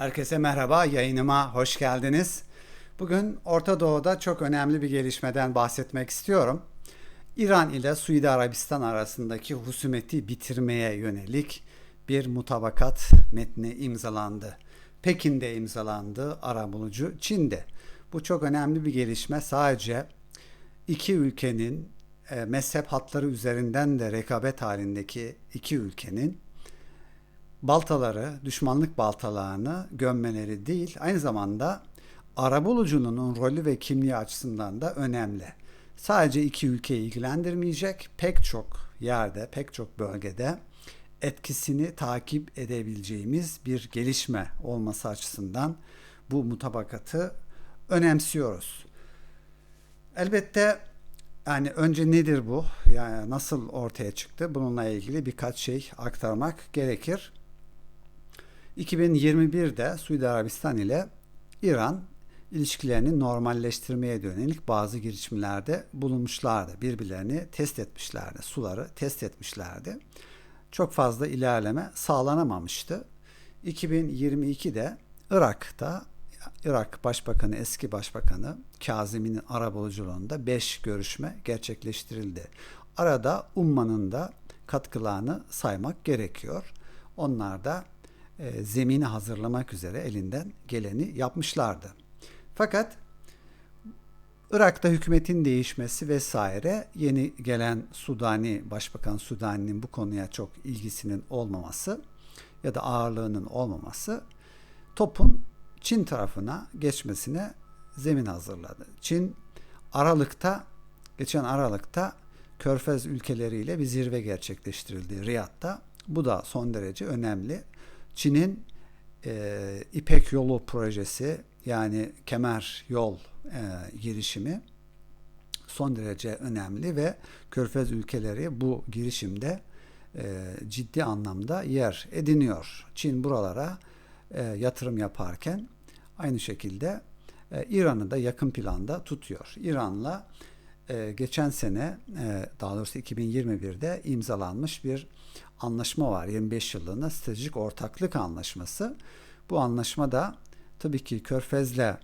Herkese merhaba, yayınıma hoş geldiniz. Bugün Orta Doğu'da çok önemli bir gelişmeden bahsetmek istiyorum. İran ile Suudi Arabistan arasındaki husumeti bitirmeye yönelik bir mutabakat metni imzalandı. Pekin'de imzalandı, arabulucu Çin'de. Bu çok önemli bir gelişme. Sadece iki ülkenin e, mezhep hatları üzerinden de rekabet halindeki iki ülkenin baltaları, düşmanlık baltalarını gömmeleri değil, aynı zamanda arabulucunun rolü ve kimliği açısından da önemli. Sadece iki ülkeyi ilgilendirmeyecek, pek çok yerde, pek çok bölgede etkisini takip edebileceğimiz bir gelişme olması açısından bu mutabakatı önemsiyoruz. Elbette yani önce nedir bu? Yani nasıl ortaya çıktı? Bununla ilgili birkaç şey aktarmak gerekir. 2021'de Suudi Arabistan ile İran ilişkilerini normalleştirmeye yönelik bazı girişimlerde bulunmuşlardı. Birbirlerini test etmişlerdi. Suları test etmişlerdi. Çok fazla ilerleme sağlanamamıştı. 2022'de Irak'ta Irak Başbakanı, eski Başbakanı Kazimi'nin arabuluculuğunda 5 görüşme gerçekleştirildi. Arada Umman'ın da katkılarını saymak gerekiyor. Onlar da e, zemini hazırlamak üzere elinden geleni yapmışlardı. Fakat Irak'ta hükümetin değişmesi vesaire yeni gelen Sudani, Başbakan Sudani'nin bu konuya çok ilgisinin olmaması ya da ağırlığının olmaması topun Çin tarafına geçmesine zemin hazırladı. Çin Aralık'ta, geçen Aralık'ta Körfez ülkeleriyle bir zirve gerçekleştirildi Riyad'da. Bu da son derece önemli. Çin'in e, İpek Yolu projesi yani kemer yol e, girişimi son derece önemli ve Körfez ülkeleri bu girişimde e, ciddi anlamda yer ediniyor. Çin buralara e, yatırım yaparken aynı şekilde e, İran'ı da yakın planda tutuyor. İran'la e, geçen sene e, daha doğrusu 2021'de imzalanmış bir anlaşma var. 25 yıllığına stratejik ortaklık anlaşması. Bu anlaşma da tabii ki Körfez'le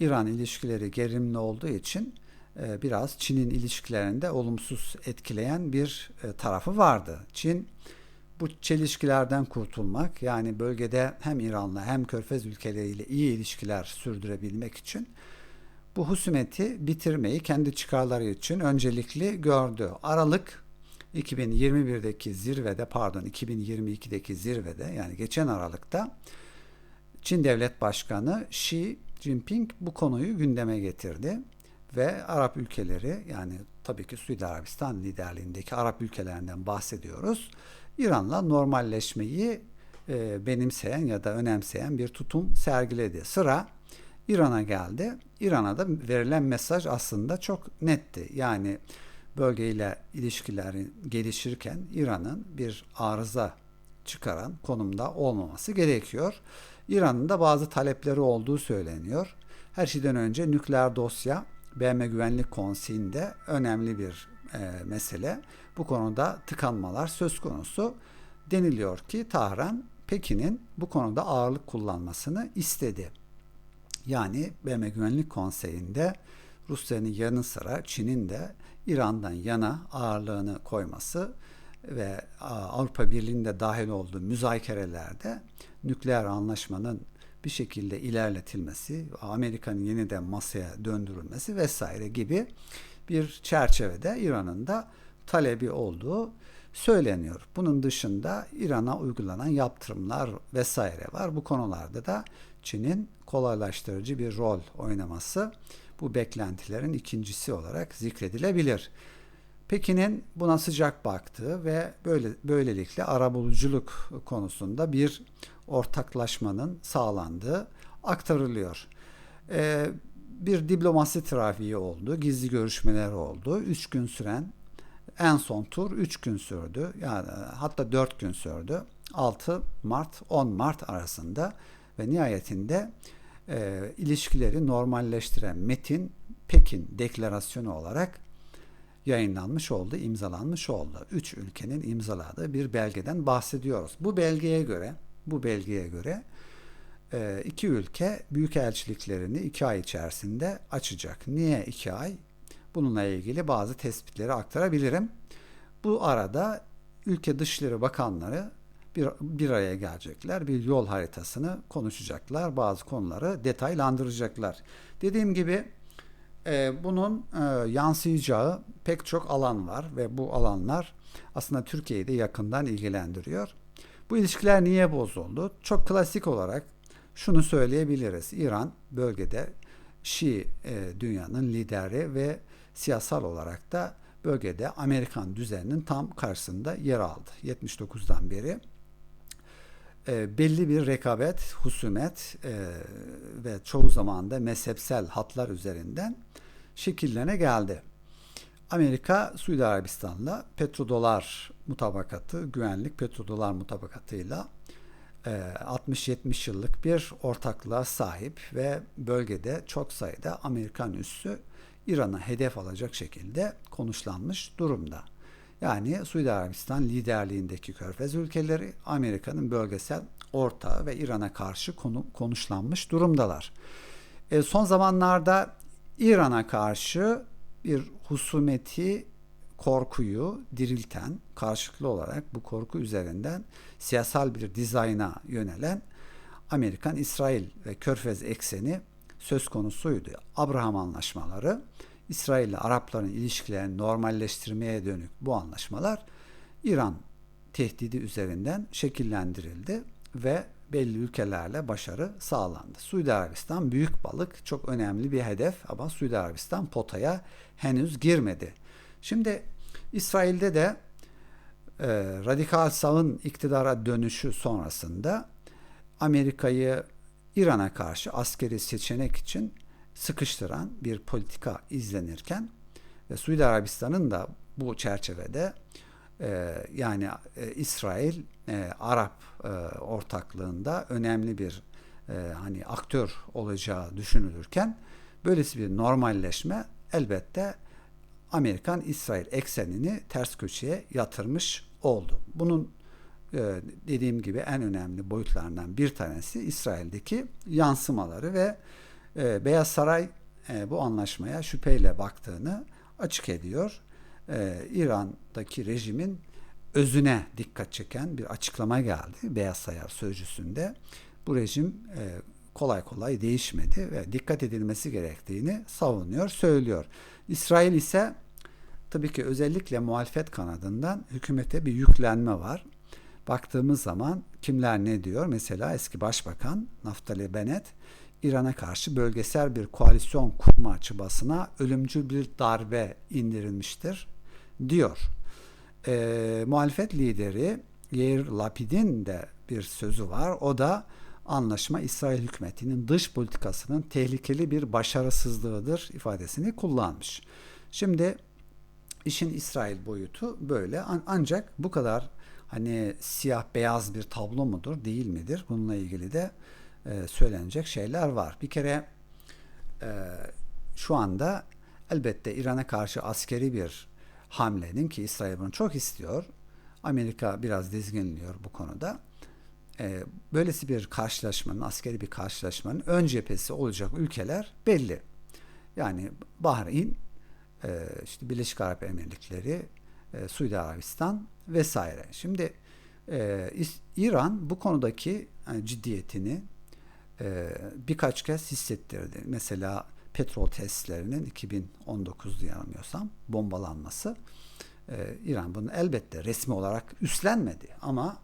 İran ilişkileri gerilimli olduğu için e, biraz Çin'in ilişkilerinde olumsuz etkileyen bir e, tarafı vardı. Çin bu çelişkilerden kurtulmak yani bölgede hem İran'la hem Körfez ülkeleriyle iyi ilişkiler sürdürebilmek için bu husumeti bitirmeyi kendi çıkarları için öncelikli gördü. Aralık 2021'deki zirvede pardon 2022'deki zirvede yani geçen Aralık'ta Çin Devlet Başkanı Xi Jinping bu konuyu gündeme getirdi ve Arap ülkeleri yani tabii ki Suudi Arabistan liderliğindeki Arap ülkelerinden bahsediyoruz. İran'la normalleşmeyi e, benimseyen ya da önemseyen bir tutum sergiledi. Sıra İran'a geldi. İran'a da verilen mesaj aslında çok netti. Yani bölgeyle ilişkilerin gelişirken İran'ın bir arıza çıkaran konumda olmaması gerekiyor. İran'ın da bazı talepleri olduğu söyleniyor. Her şeyden önce nükleer dosya BM Güvenlik Konseyi'nde önemli bir e, mesele. Bu konuda tıkanmalar söz konusu. Deniliyor ki Tahran Pekin'in bu konuda ağırlık kullanmasını istedi. Yani BM Güvenlik Konseyi'nde Rusya'nın yanı sıra Çin'in de İran'dan yana ağırlığını koyması ve Avrupa Birliği'nde dahil olduğu müzakerelerde nükleer anlaşmanın bir şekilde ilerletilmesi, Amerika'nın yeniden masaya döndürülmesi vesaire gibi bir çerçevede İran'ın da talebi olduğu söyleniyor. Bunun dışında İran'a uygulanan yaptırımlar vesaire var. Bu konularda da Çin'in kolaylaştırıcı bir rol oynaması bu beklentilerin ikincisi olarak zikredilebilir. Pekin'in buna sıcak baktığı ve böyle böylelikle arabuluculuk konusunda bir ortaklaşmanın sağlandığı aktarılıyor. Ee, bir diplomasi trafiği oldu, gizli görüşmeler oldu. Üç gün süren en son tur 3 gün sürdü. Yani hatta 4 gün sürdü. 6 Mart 10 Mart arasında ve nihayetinde e, ilişkileri normalleştiren metin Pekin deklarasyonu olarak yayınlanmış oldu, imzalanmış oldu. Üç ülkenin imzaladığı bir belgeden bahsediyoruz. Bu belgeye göre, bu belgeye göre e, iki ülke büyükelçiliklerini iki ay içerisinde açacak. Niye iki ay? Bununla ilgili bazı tespitleri aktarabilirim. Bu arada ülke dışları bakanları bir, bir araya gelecekler. Bir yol haritasını konuşacaklar. Bazı konuları detaylandıracaklar. Dediğim gibi e, bunun e, yansıyacağı pek çok alan var ve bu alanlar aslında Türkiye'yi de yakından ilgilendiriyor. Bu ilişkiler niye bozuldu? Çok klasik olarak şunu söyleyebiliriz. İran bölgede Şii e, dünyanın lideri ve siyasal olarak da bölgede Amerikan düzeninin tam karşısında yer aldı. 79'dan beri e, belli bir rekabet, husumet e, ve çoğu zaman da mezhepsel hatlar üzerinden şekillene geldi. Amerika Suudi Arabistan'la petrodolar mutabakatı, güvenlik petrodolar mutabakatıyla 60-70 yıllık bir ortaklığa sahip ve bölgede çok sayıda Amerikan üssü İran'a hedef alacak şekilde konuşlanmış durumda. Yani Suudi Arabistan liderliğindeki körfez ülkeleri Amerika'nın bölgesel ortağı ve İran'a karşı konu, konuşlanmış durumdalar. E, son zamanlarda İran'a karşı bir husumeti, korkuyu dirilten, karşılıklı olarak bu korku üzerinden siyasal bir dizayna yönelen Amerikan-İsrail ve Körfez ekseni söz konusuydu. Abraham anlaşmaları, İsrail ile Arapların ilişkilerini normalleştirmeye dönük bu anlaşmalar İran tehdidi üzerinden şekillendirildi ve belli ülkelerle başarı sağlandı. Suudi Arabistan büyük balık çok önemli bir hedef ama Suudi Arabistan potaya henüz girmedi. Şimdi İsrail'de de e, radikal sağın iktidara dönüşü sonrasında Amerika'yı İran'a karşı askeri seçenek için sıkıştıran bir politika izlenirken ve Suudi Arabistan'ın da bu çerçevede e, yani e, İsrail e, Arap e, ortaklığında önemli bir e, hani aktör olacağı düşünülürken böylesi bir normalleşme elbette Amerikan İsrail eksenini ters köşeye yatırmış oldu. Bunun e, dediğim gibi en önemli boyutlarından bir tanesi İsrail'deki yansımaları ve e, Beyaz Saray e, bu anlaşmaya şüpheyle baktığını açık ediyor. E, İran'daki rejimin özüne dikkat çeken bir açıklama geldi Beyaz Saray sözcüsünde. Bu rejim e, kolay kolay değişmedi ve dikkat edilmesi gerektiğini savunuyor, söylüyor. İsrail ise tabii ki özellikle muhalefet kanadından hükümete bir yüklenme var. Baktığımız zaman kimler ne diyor? Mesela eski başbakan Naftali Bennett İran'a karşı bölgesel bir koalisyon kurma çabasına ölümcül bir darbe indirilmiştir diyor. E, muhalefet lideri Yair Lapid'in de bir sözü var. O da anlaşma İsrail hükümetinin dış politikasının tehlikeli bir başarısızlığıdır ifadesini kullanmış. Şimdi işin İsrail boyutu böyle ancak bu kadar hani siyah beyaz bir tablo mudur değil midir? Bununla ilgili de e, söylenecek şeyler var. Bir kere e, şu anda elbette İran'a karşı askeri bir hamlenin ki İsrail bunu çok istiyor. Amerika biraz dizginliyor bu konuda. E, böylesi bir karşılaşmanın, askeri bir karşılaşmanın ön cephesi olacak ülkeler belli. Yani Bahreyn, e, işte Birleşik Arap Emirlikleri, e, Suudi Arabistan vesaire. Şimdi e, İran bu konudaki yani ciddiyetini e, birkaç kez hissettirdi. Mesela petrol tesislerinin 2019'da yanılmıyorsam bombalanması e, İran bunu elbette resmi olarak üstlenmedi ama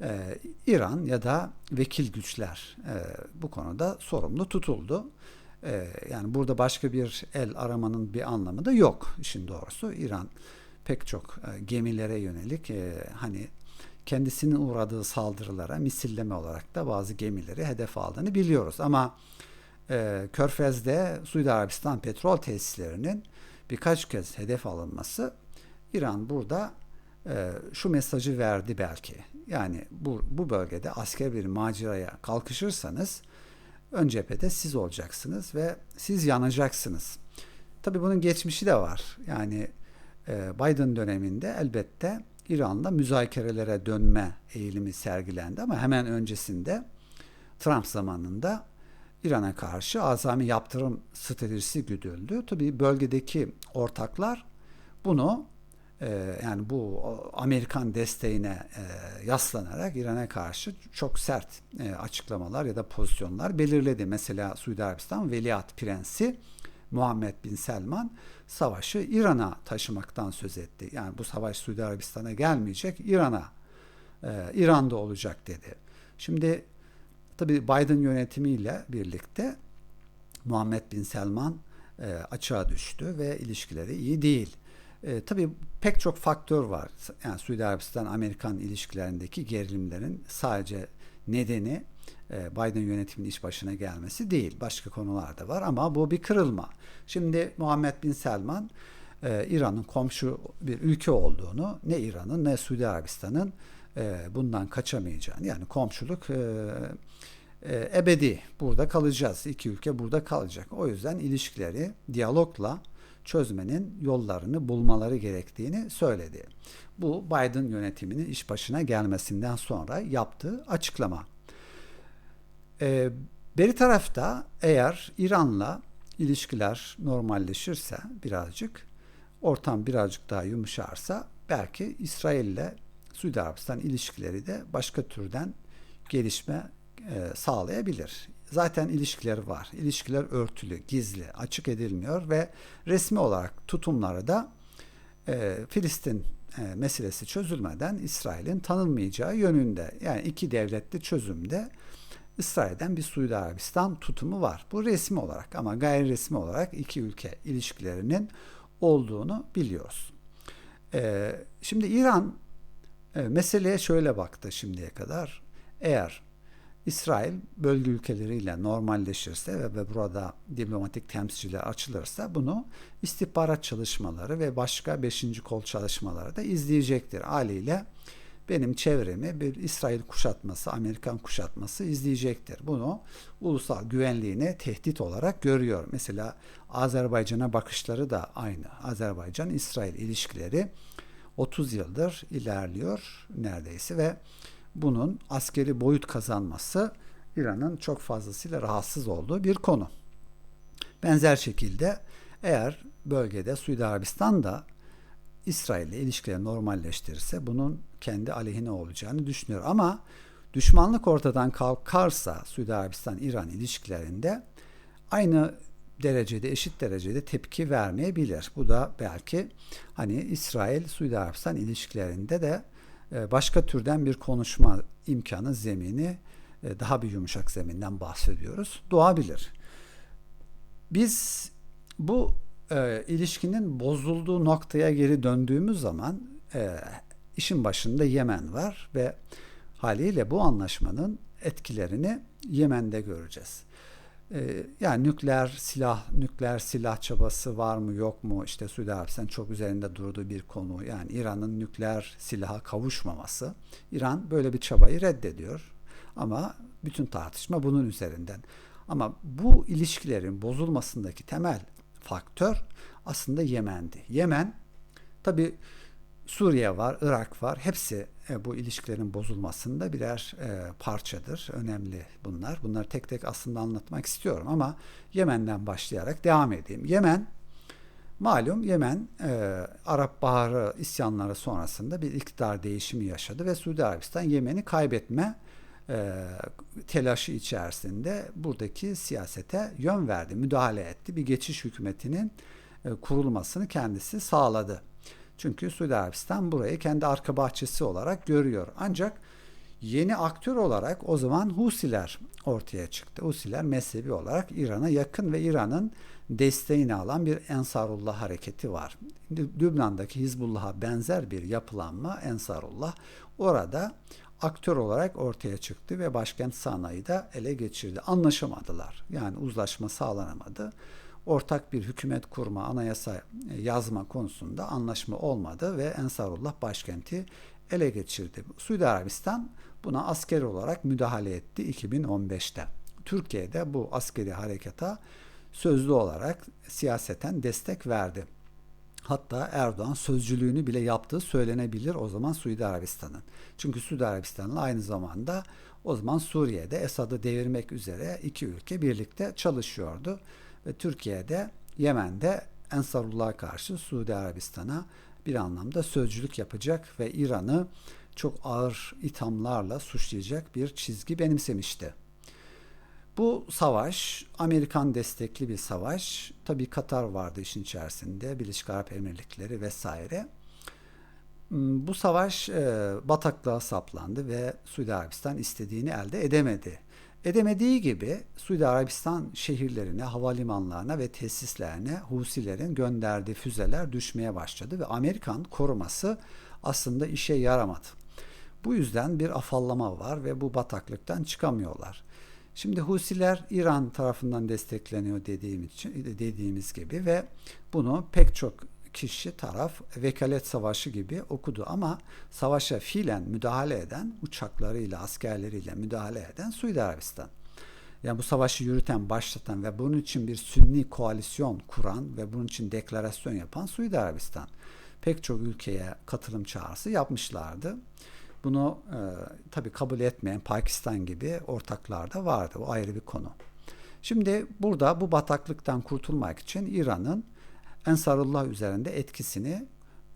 e, İran ya da vekil güçler e, bu konuda sorumlu tutuldu. E, yani burada başka bir el aramanın bir anlamı da yok işin doğrusu. İran pek çok e, gemilere yönelik e, hani kendisinin uğradığı saldırılara misilleme olarak da bazı gemileri hedef aldığını biliyoruz. Ama e, Körfez'de Suudi Arabistan petrol tesislerinin birkaç kez hedef alınması İran burada e, şu mesajı verdi belki. Yani bu, bu bölgede asker bir maceraya kalkışırsanız ön cephede siz olacaksınız ve siz yanacaksınız. Tabi bunun geçmişi de var. Yani e, Biden döneminde elbette İran'la müzakerelere dönme eğilimi sergilendi ama hemen öncesinde Trump zamanında İran'a karşı azami yaptırım stratejisi güdüldü. Tabii bölgedeki ortaklar bunu e, yani bu Amerikan desteğine e, yaslanarak İran'a karşı çok sert e, açıklamalar ya da pozisyonlar belirledi. Mesela Suudi Arabistan Veliaht Prensi Muhammed Bin Selman savaşı İran'a taşımaktan söz etti. Yani bu savaş Suudi Arabistan'a gelmeyecek, İran'a, e, İran'da olacak dedi. Şimdi tabi Biden yönetimiyle birlikte Muhammed Bin Selman e, açığa düştü ve ilişkileri iyi değil. E, tabii pek çok faktör var. Yani Suudi Arabistan-Amerikan ilişkilerindeki gerilimlerin sadece nedeni Biden yönetiminin iş başına gelmesi değil. Başka konular da var ama bu bir kırılma. Şimdi Muhammed Bin Selman e, İran'ın komşu bir ülke olduğunu ne İran'ın ne Suudi Arabistan'ın e, bundan kaçamayacağını yani komşuluk e, e, ebedi burada kalacağız. İki ülke burada kalacak. O yüzden ilişkileri diyalogla çözmenin yollarını bulmaları gerektiğini söyledi. Bu Biden yönetiminin iş başına gelmesinden sonra yaptığı açıklama. Ee, beri tarafta eğer İran'la ilişkiler normalleşirse birazcık, ortam birazcık daha yumuşarsa belki İsrail ile Suudi Arabistan ilişkileri de başka türden gelişme e, sağlayabilir. Zaten ilişkileri var. İlişkiler örtülü, gizli, açık edilmiyor ve resmi olarak tutumları da e, Filistin e, meselesi çözülmeden İsrail'in tanınmayacağı yönünde. Yani iki devletli çözümde İsrail'den bir Suudi Arabistan tutumu var. Bu resmi olarak ama gayri resmi olarak iki ülke ilişkilerinin olduğunu biliyoruz. E, şimdi İran e, meseleye şöyle baktı şimdiye kadar. Eğer İsrail bölge ülkeleriyle normalleşirse ve, ve burada diplomatik temsilciler açılırsa bunu istihbarat çalışmaları ve başka beşinci kol çalışmaları da izleyecektir. Haliyle benim çevremi bir İsrail kuşatması, Amerikan kuşatması izleyecektir. Bunu ulusal güvenliğine tehdit olarak görüyor. Mesela Azerbaycan'a bakışları da aynı. Azerbaycan-İsrail ilişkileri 30 yıldır ilerliyor neredeyse ve bunun askeri boyut kazanması İran'ın çok fazlasıyla rahatsız olduğu bir konu. Benzer şekilde eğer bölgede Suudi Arabistan da İsrail ile ilişkileri normalleştirirse bunun kendi aleyhine olacağını düşünüyor. Ama düşmanlık ortadan kalkarsa Suudi Arabistan-İran ilişkilerinde aynı derecede eşit derecede tepki vermeyebilir. Bu da belki hani İsrail Suudi Arabistan ilişkilerinde de e, başka türden bir konuşma imkanı zemini e, daha bir yumuşak zeminden bahsediyoruz. Doğabilir. Biz bu e, ilişkinin bozulduğu noktaya geri döndüğümüz zaman e, işin başında Yemen var ve haliyle bu anlaşmanın etkilerini Yemen'de göreceğiz. Ee, yani nükleer silah, nükleer silah çabası var mı yok mu? İşte Suudi Arabistan çok üzerinde durduğu bir konu. Yani İran'ın nükleer silaha kavuşmaması. İran böyle bir çabayı reddediyor. Ama bütün tartışma bunun üzerinden. Ama bu ilişkilerin bozulmasındaki temel faktör aslında Yemen'di. Yemen tabi Suriye var, Irak var. Hepsi e, bu ilişkilerin bozulmasında birer e, parçadır. Önemli bunlar. Bunları tek tek aslında anlatmak istiyorum ama Yemen'den başlayarak devam edeyim. Yemen malum Yemen e, Arap Baharı isyanları sonrasında bir iktidar değişimi yaşadı ve Suudi Arabistan Yemen'i kaybetme e, telaşı içerisinde buradaki siyasete yön verdi, müdahale etti. Bir geçiş hükümetinin e, kurulmasını kendisi sağladı. Çünkü Suudi Arabistan burayı kendi arka bahçesi olarak görüyor. Ancak yeni aktör olarak o zaman Husiler ortaya çıktı. Husiler mezhebi olarak İran'a yakın ve İran'ın desteğini alan bir Ensarullah hareketi var. Lübnan'daki Hizbullah'a benzer bir yapılanma Ensarullah orada aktör olarak ortaya çıktı ve başkent Sana'yı da ele geçirdi. Anlaşamadılar. Yani uzlaşma sağlanamadı ortak bir hükümet kurma, anayasa e, yazma konusunda anlaşma olmadı ve Ensarullah başkenti ele geçirdi. Suudi Arabistan buna askeri olarak müdahale etti 2015'te. Türkiye'de bu askeri harekata sözlü olarak siyaseten destek verdi. Hatta Erdoğan sözcülüğünü bile yaptığı söylenebilir o zaman Suudi Arabistan'ın. Çünkü Suudi Arabistan'la aynı zamanda O zaman Suriye'de Esad'ı devirmek üzere iki ülke birlikte çalışıyordu. Ve Türkiye'de Yemen'de Ensarullah'a karşı Suudi Arabistan'a bir anlamda sözcülük yapacak ve İran'ı çok ağır ithamlarla suçlayacak bir çizgi benimsemişti. Bu savaş Amerikan destekli bir savaş. Tabii Katar vardı işin içerisinde, Birleşik Arap Emirlikleri vesaire. Hmm, bu savaş e, bataklığa saplandı ve Suudi Arabistan istediğini elde edemedi. Edemediği gibi Suudi Arabistan şehirlerine, havalimanlarına ve tesislerine Husilerin gönderdiği füzeler düşmeye başladı ve Amerikan koruması aslında işe yaramadı. Bu yüzden bir afallama var ve bu bataklıktan çıkamıyorlar. Şimdi Husiler İran tarafından destekleniyor dediğim dediğimiz gibi ve bunu pek çok kişi taraf vekalet savaşı gibi okudu ama savaşa fiilen müdahale eden uçaklarıyla askerleriyle müdahale eden Suudi Arabistan. Yani bu savaşı yürüten, başlatan ve bunun için bir sünni koalisyon kuran ve bunun için deklarasyon yapan Suudi Arabistan. Pek çok ülkeye katılım çağrısı yapmışlardı. Bunu e, tabi kabul etmeyen Pakistan gibi ortaklar da vardı. O ayrı bir konu. Şimdi burada bu bataklıktan kurtulmak için İran'ın Ensarullah üzerinde etkisini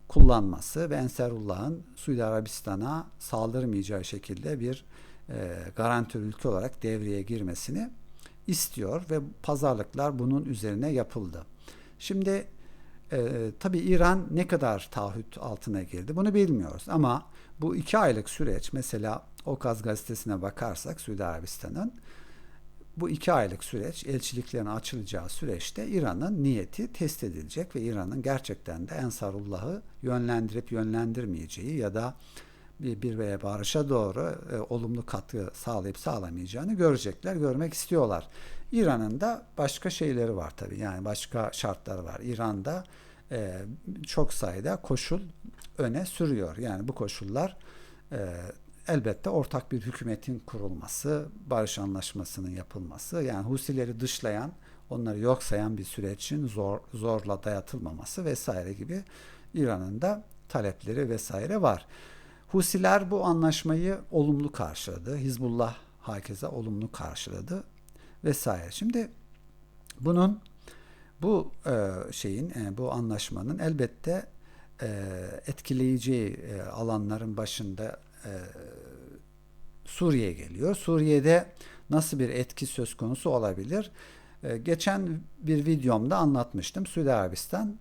kullanması ve Ensarullah'ın Suudi Arabistan'a saldırmayacağı şekilde bir e, garantör ülke olarak devreye girmesini istiyor ve pazarlıklar bunun üzerine yapıldı. Şimdi e, tabii İran ne kadar taahhüt altına girdi bunu bilmiyoruz ama bu iki aylık süreç mesela Okaz gazetesine bakarsak Suudi Arabistan'ın bu iki aylık süreç elçiliklerin açılacağı süreçte İran'ın niyeti test edilecek ve İran'ın gerçekten de Ensarullah'ı yönlendirip yönlendirmeyeceği ya da bir, bir veya barışa doğru e, olumlu katkı sağlayıp sağlamayacağını görecekler, görmek istiyorlar. İran'ın da başka şeyleri var tabii. Yani başka şartları var. İran'da e, çok sayıda koşul öne sürüyor. Yani bu koşullar e, elbette ortak bir hükümetin kurulması, barış anlaşmasının yapılması, yani Husileri dışlayan, onları yok sayan bir sürecin zor, zorla dayatılmaması vesaire gibi İran'ın da talepleri vesaire var. Husiler bu anlaşmayı olumlu karşıladı. Hizbullah hakeza olumlu karşıladı vesaire. Şimdi bunun bu e, şeyin e, bu anlaşmanın elbette e, etkileyeceği e, alanların başında e, Suriye geliyor. Suriye'de nasıl bir etki söz konusu olabilir? E, geçen bir videomda anlatmıştım. Suudi Arabistan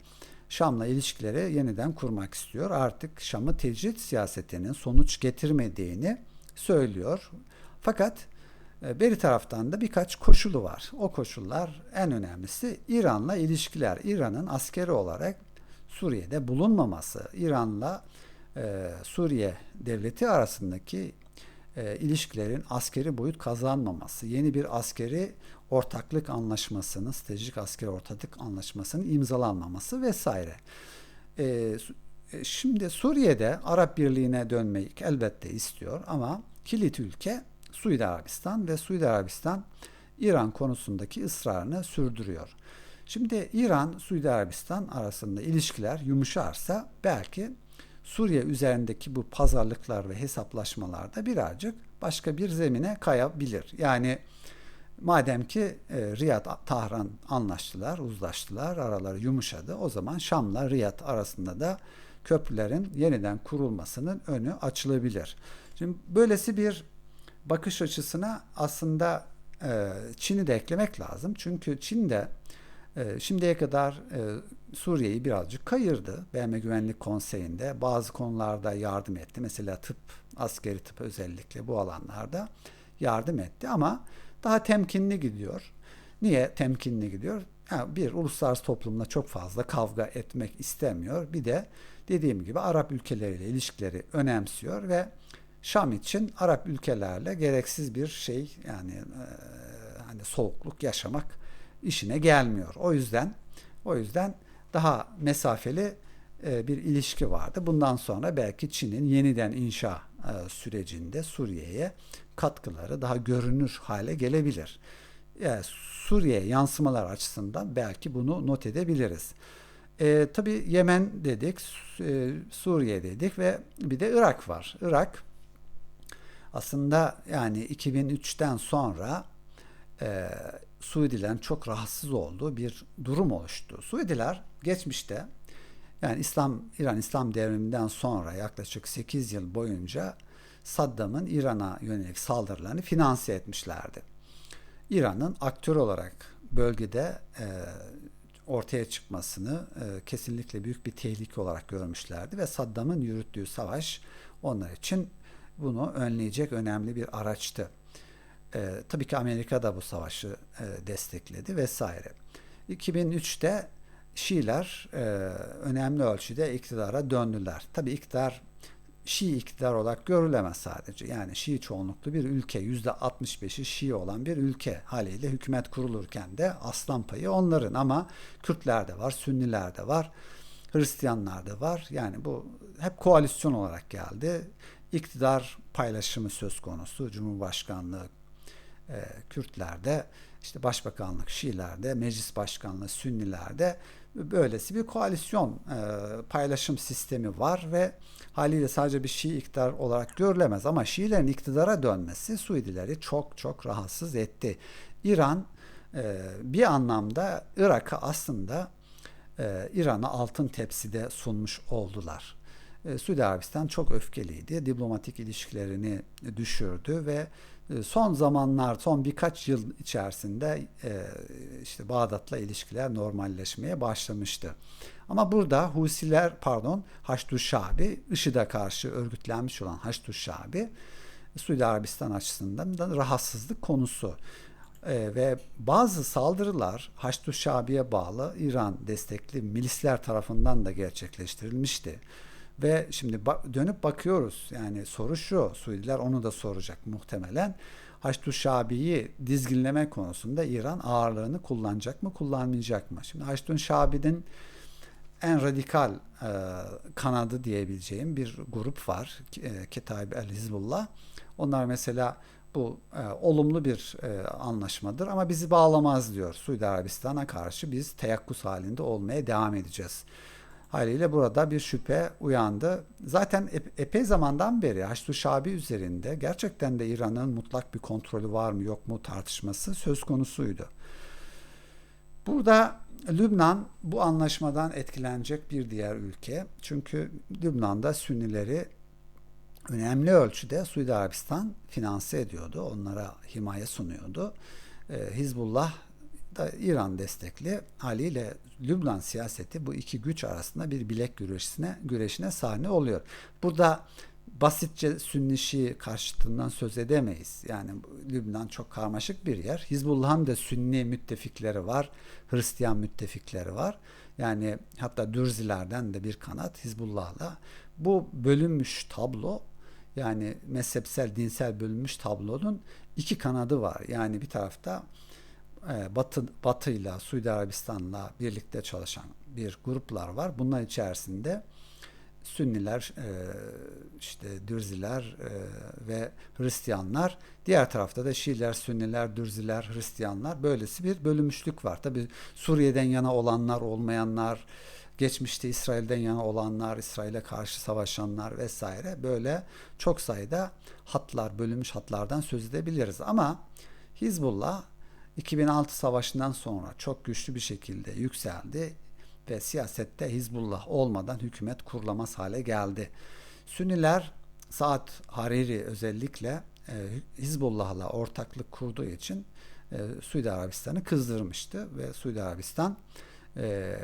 Şam'la ilişkileri yeniden kurmak istiyor. Artık Şam'ı tecrit siyasetinin sonuç getirmediğini söylüyor. Fakat e, beri taraftan da birkaç koşulu var. O koşullar en önemlisi İran'la ilişkiler. İran'ın askeri olarak Suriye'de bulunmaması, İran'la e, Suriye devleti arasındaki e, ilişkilerin askeri boyut kazanmaması, yeni bir askeri ortaklık anlaşmasının, stratejik askeri ortaklık anlaşmasının imzalanmaması vesaire. E, e, şimdi Suriye'de Arap Birliği'ne dönmeyi elbette istiyor ama kilit ülke Suudi Arabistan ve Suudi Arabistan İran konusundaki ısrarını sürdürüyor. Şimdi İran, Suudi Arabistan arasında ilişkiler yumuşarsa belki Suriye üzerindeki bu pazarlıklar ve hesaplaşmalarda birazcık başka bir zemine kayabilir. Yani madem ki e, Riyad, Tahran anlaştılar, uzlaştılar, araları yumuşadı. O zaman Şam'la Riyad arasında da köprülerin yeniden kurulmasının önü açılabilir. Şimdi böylesi bir bakış açısına aslında e, Çin'i de eklemek lazım. Çünkü Çin de e, şimdiye kadar e, Suriye'yi birazcık kayırdı. BM Güvenlik Konseyi'nde bazı konularda yardım etti. Mesela tıp, askeri tıp özellikle bu alanlarda yardım etti ama daha temkinli gidiyor. Niye temkinli gidiyor? Yani bir, uluslararası toplumla çok fazla kavga etmek istemiyor. Bir de dediğim gibi Arap ülkeleriyle ilişkileri önemsiyor ve Şam için Arap ülkelerle gereksiz bir şey yani e, hani soğukluk yaşamak işine gelmiyor. O yüzden o yüzden daha mesafeli e, bir ilişki vardı. Bundan sonra belki Çin'in yeniden inşa e, sürecinde Suriye'ye katkıları daha görünür hale gelebilir. Yani Suriye yansımalar açısından belki bunu not edebiliriz. E, tabii Yemen dedik, e, Suriye dedik ve bir de Irak var. Irak Aslında yani 2003'ten sonra e, Suudilerin çok rahatsız olduğu bir durum oluştu. Suudiler geçmişte yani İslam İran İslam devriminden sonra yaklaşık 8 yıl boyunca Saddam'ın İran'a yönelik saldırılarını finanse etmişlerdi. İran'ın aktör olarak bölgede e, ortaya çıkmasını e, kesinlikle büyük bir tehlike olarak görmüşlerdi ve Saddam'ın yürüttüğü savaş onlar için bunu önleyecek önemli bir araçtı. E, tabii ki Amerika da bu savaşı e, destekledi vesaire. 2003'te Şiiler e, önemli ölçüde iktidara döndüler. Tabii iktidar Şii iktidar olarak görülemez sadece. Yani Şii çoğunluklu bir ülke, yüzde 65'i Şii olan bir ülke haliyle hükümet kurulurken de aslan payı onların ama Kürtler de var, Sünniler de var, Hristiyanlar da var. Yani bu hep koalisyon olarak geldi. İktidar paylaşımı söz konusu. Cumhurbaşkanlığı e, Kürtlerde, işte başbakanlık Şiilerde, meclis başkanlığı Sünnilerde böylesi bir koalisyon e, paylaşım sistemi var ve haliyle sadece bir Şii iktidar olarak görülemez ama Şiilerin iktidara dönmesi Suudileri çok çok rahatsız etti. İran e, bir anlamda Irak'ı aslında e, İran'a altın tepside sunmuş oldular. E, Suudi Arabistan çok öfkeliydi. Diplomatik ilişkilerini düşürdü ve e, son zamanlar, son birkaç yıl içerisinde e, işte Bağdat'la ilişkiler normalleşmeye başlamıştı. Ama burada Husiler, pardon, Haçlı Şabi, IŞİD'e karşı örgütlenmiş olan Haçlı Şabi, Suudi Arabistan açısından rahatsızlık konusu. Ee, ve bazı saldırılar Haçlı Şabi'ye bağlı İran destekli milisler tarafından da gerçekleştirilmişti. Ve şimdi ba- dönüp bakıyoruz. Yani soru şu. Suudiler onu da soracak muhtemelen. Haçlı Şabi'yi dizginleme konusunda İran ağırlığını kullanacak mı, kullanmayacak mı? Şimdi Haçlı Şabi'nin en radikal e, kanadı diyebileceğim bir grup var. E, Ketayb el Hizbullah. Onlar mesela bu e, olumlu bir e, anlaşmadır ama bizi bağlamaz diyor. Suudi Arabistan'a karşı biz teyakkuz halinde olmaya devam edeceğiz. Haliyle burada bir şüphe uyandı. Zaten epey zamandan beri Haçlı Şabi üzerinde gerçekten de İran'ın mutlak bir kontrolü var mı yok mu tartışması söz konusuydu. Burada Lübnan bu anlaşmadan etkilenecek bir diğer ülke. Çünkü Lübnan'da Sünnileri önemli ölçüde Suudi Arabistan finanse ediyordu. Onlara himaye sunuyordu. Hizbullah da İran destekli haliyle Lübnan siyaseti bu iki güç arasında bir bilek güreşine, güreşine sahne oluyor. Burada basitçe Sünni Şii karşıtından söz edemeyiz. Yani Lübnan çok karmaşık bir yer. Hizbullah'ın da Sünni müttefikleri var, Hristiyan müttefikleri var. Yani hatta Dürzilerden de bir kanat Hizbullah'la. Bu bölünmüş tablo yani mezhepsel, dinsel bölünmüş tablonun iki kanadı var. Yani bir tarafta e, Batı Batı'yla Suudi Arabistan'la birlikte çalışan bir gruplar var. Bunlar içerisinde Sünniler, e, işte Dürziler e, ve Hristiyanlar. Diğer tarafta da Şiiler, Sünniler, Dürziler, Hristiyanlar. Böylesi bir bölünmüşlük var. Tabi Suriye'den yana olanlar, olmayanlar, geçmişte İsrail'den yana olanlar, İsrail'e karşı savaşanlar vesaire böyle çok sayıda hatlar, bölünmüş hatlardan söz edebiliriz. Ama Hizbullah 2006 savaşından sonra çok güçlü bir şekilde yükseldi ve siyasette Hizbullah olmadan hükümet kurulamaz hale geldi. Sünniler Saad Hariri özellikle e, Hizbullah'la ortaklık kurduğu için e, Suudi Arabistan'ı kızdırmıştı ve Suudi Arabistan e,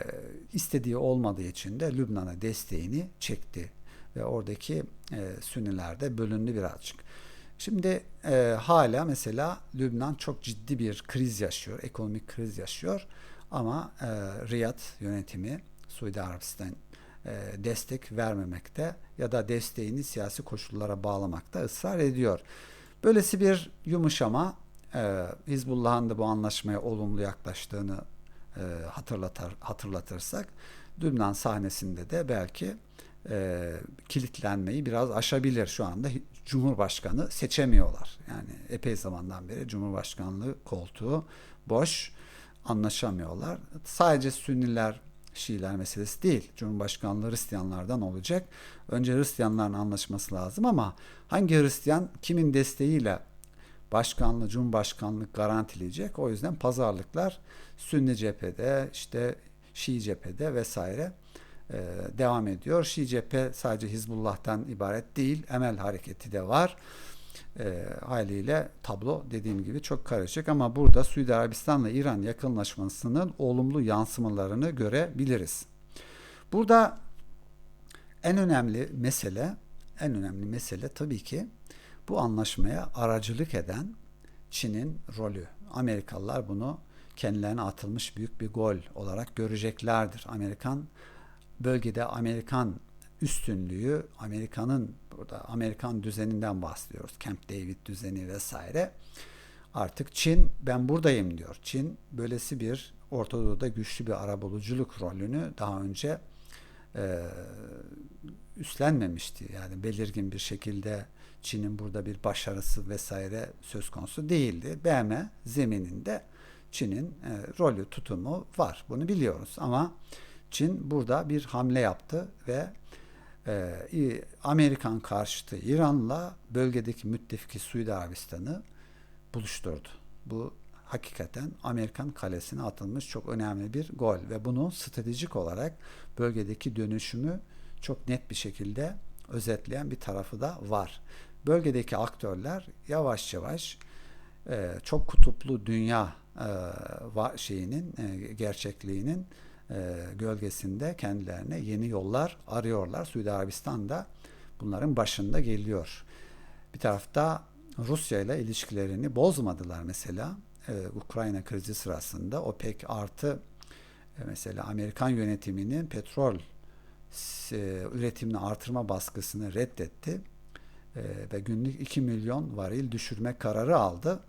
istediği olmadığı için de Lübnan'a desteğini çekti ve oradaki e, Sünniler de bölündü birazcık. Şimdi e, hala mesela Lübnan çok ciddi bir kriz yaşıyor, ekonomik kriz yaşıyor. Ama e, Riyad yönetimi Suudi Arabistan e, destek vermemekte ya da desteğini siyasi koşullara bağlamakta ısrar ediyor. Böylesi bir yumuşama e, Hizbullah'ın da bu anlaşmaya olumlu yaklaştığını e, hatırlatar, hatırlatırsak Lübnan sahnesinde de belki e, kilitlenmeyi biraz aşabilir şu anda. Cumhurbaşkanı seçemiyorlar. Yani epey zamandan beri Cumhurbaşkanlığı koltuğu boş anlaşamıyorlar. Sadece Sünniler Şiiler meselesi değil. Cumhurbaşkanlığı Hristiyanlardan olacak. Önce Hristiyanların anlaşması lazım ama hangi Hristiyan kimin desteğiyle başkanlığı, cumhurbaşkanlık garantileyecek. O yüzden pazarlıklar Sünni cephede, işte Şii cephede vesaire devam ediyor. Şii cephe sadece Hizbullah'tan ibaret değil. Emel hareketi de var. E, haliyle tablo dediğim gibi çok karışık ama burada Suudi Arabistan'la İran yakınlaşmasının olumlu yansımalarını görebiliriz. Burada en önemli mesele en önemli mesele tabii ki bu anlaşmaya aracılık eden Çin'in rolü. Amerikalılar bunu kendilerine atılmış büyük bir gol olarak göreceklerdir. Amerikan bölgede Amerikan üstünlüğü, Amerika'nın burada Amerikan düzeninden bahsediyoruz. Camp David düzeni vesaire. Artık Çin ben buradayım diyor. Çin böylesi bir Orta Doğu'da güçlü bir arabuluculuk rolünü daha önce e, üstlenmemişti. Yani belirgin bir şekilde Çin'in burada bir başarısı vesaire söz konusu değildi. BM zemininde Çin'in e, rolü, tutumu var. Bunu biliyoruz ama Çin burada bir hamle yaptı ve e, Amerikan karşıtı İran'la bölgedeki müttefiki Suudi Arabistan'ı buluşturdu. Bu hakikaten Amerikan kalesine atılmış çok önemli bir gol ve bunun stratejik olarak bölgedeki dönüşümü çok net bir şekilde özetleyen bir tarafı da var. Bölgedeki aktörler yavaş yavaş e, çok kutuplu dünya e, şeyinin e, gerçekliğinin gölgesinde kendilerine yeni yollar arıyorlar. Suudi Arabistan da bunların başında geliyor. Bir tarafta Rusya ile ilişkilerini bozmadılar mesela. E, Ukrayna krizi sırasında OPEC artı e, mesela Amerikan yönetiminin petrol e, üretimini artırma baskısını reddetti e, ve günlük 2 milyon varil düşürme kararı aldı.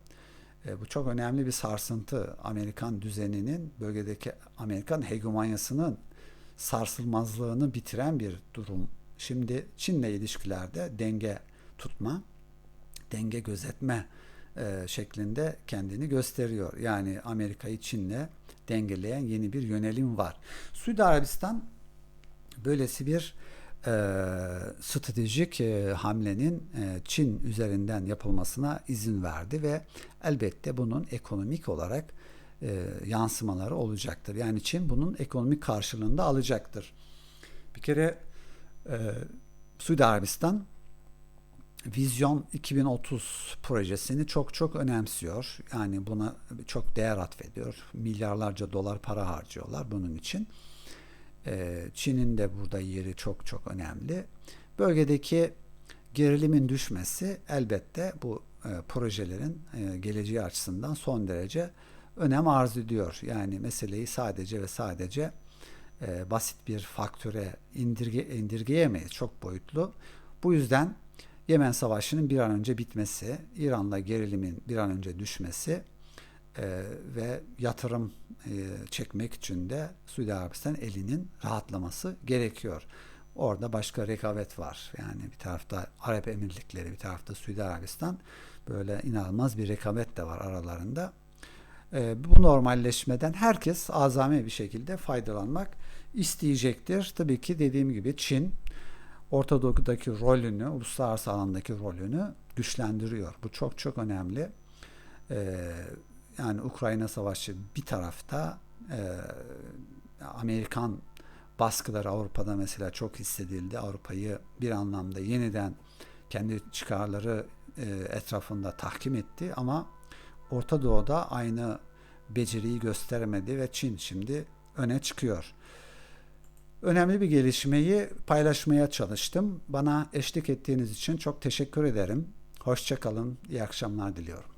E, bu çok önemli bir sarsıntı. Amerikan düzeninin bölgedeki Amerikan hegemonyasının sarsılmazlığını bitiren bir durum. Şimdi Çin'le ilişkilerde denge tutma, denge gözetme e, şeklinde kendini gösteriyor. Yani Amerika'yı Çin'le dengeleyen yeni bir yönelim var. Suudi Arabistan böylesi bir e, stratejik e, hamlenin e, Çin üzerinden yapılmasına izin verdi ve elbette bunun ekonomik olarak e, yansımaları olacaktır. Yani Çin bunun ekonomik karşılığında alacaktır. Bir kere e, Suudi Arabistan Vizyon 2030 projesini çok çok önemsiyor. Yani buna çok değer atfediyor. Milyarlarca dolar para harcıyorlar bunun için. Ee, Çin'in de burada yeri çok çok önemli. Bölgedeki gerilimin düşmesi elbette bu e, projelerin e, geleceği açısından son derece önem arz ediyor. Yani meseleyi sadece ve sadece e, basit bir faktöre indirge, indirgeyemeyiz. Çok boyutlu. Bu yüzden Yemen Savaşı'nın bir an önce bitmesi, İran'la gerilimin bir an önce düşmesi e, ve yatırım e, çekmek için de Suudi Arabistan elinin rahatlaması gerekiyor. Orada başka rekabet var. Yani bir tarafta Arap Emirlikleri, bir tarafta Suudi Arabistan. Böyle inanılmaz bir rekabet de var aralarında. E, bu normalleşmeden herkes azami bir şekilde faydalanmak isteyecektir. Tabii ki dediğim gibi Çin Orta Doğu'daki rolünü, uluslararası alandaki rolünü güçlendiriyor. Bu çok çok önemli. Ee, yani Ukrayna Savaşı bir tarafta e, Amerikan baskıları Avrupa'da mesela çok hissedildi. Avrupa'yı bir anlamda yeniden kendi çıkarları e, etrafında tahkim etti ama Orta Doğu'da aynı beceriyi gösteremedi ve Çin şimdi öne çıkıyor. Önemli bir gelişmeyi paylaşmaya çalıştım. Bana eşlik ettiğiniz için çok teşekkür ederim. Hoşçakalın, iyi akşamlar diliyorum.